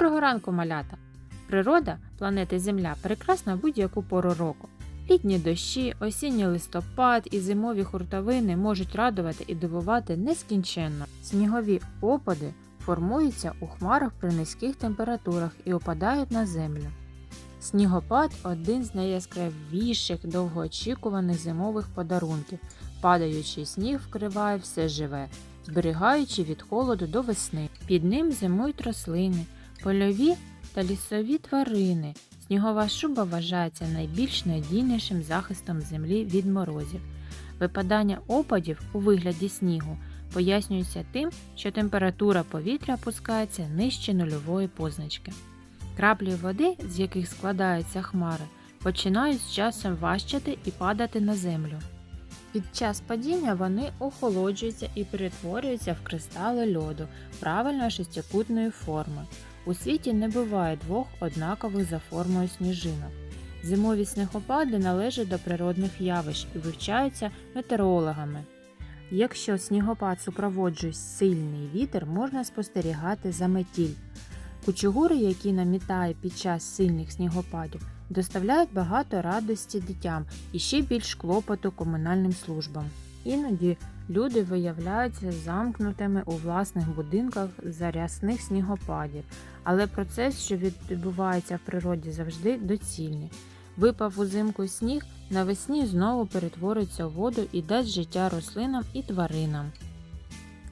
Доброго ранку, малята! Природа планети Земля прекрасна будь-яку пору року. Літні дощі, осінній листопад і зимові хуртовини можуть радувати і дивувати нескінченно. Снігові опади формуються у хмарах при низьких температурах і опадають на землю. Снігопад один з найяскравіших довгоочікуваних зимових подарунків. Падаючий сніг вкриває все живе, зберігаючи від холоду до весни. Під ним зимують рослини, польові та лісові тварини. Снігова шуба вважається найбільш надійнішим захистом землі від морозів. Випадання опадів у вигляді снігу пояснюється тим, що температура повітря опускається нижче нульової позначки. Краплі води, з яких складаються хмари, починають з часом важчати і падати на землю. Під час падіння вони охолоджуються і перетворюються в кристали льоду правильно шестикутної форми. У світі не буває двох однакових за формою сніжинок. Зимові снігопади належать до природних явищ і вивчаються метеорологами. Якщо снігопад супроводжує сильний вітер, можна спостерігати заметіль. Кучугури, які намітає під час сильних снігопадів, доставляють багато радості дітям і ще більш клопоту комунальним службам. Іноді люди виявляються замкнутими у власних будинках за рясних снігопадів, але процес, що відбувається в природі, завжди доцільний. Випав узимку сніг, навесні знову перетвориться у воду і дасть життя рослинам і тваринам.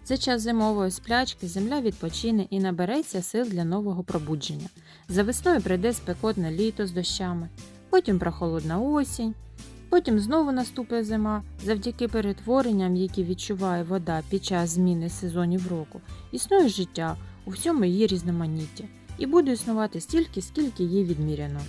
За час зимової сплячки земля відпочине і набереться сил для нового пробудження. За весною прийде спекотне літо з дощами, потім прохолодна осінь, потім знову наступить зима, завдяки перетворенням, які відчуває вода під час зміни сезонів року, існує життя у всьому її різноманітті і буде існувати стільки, скільки їй відміряно.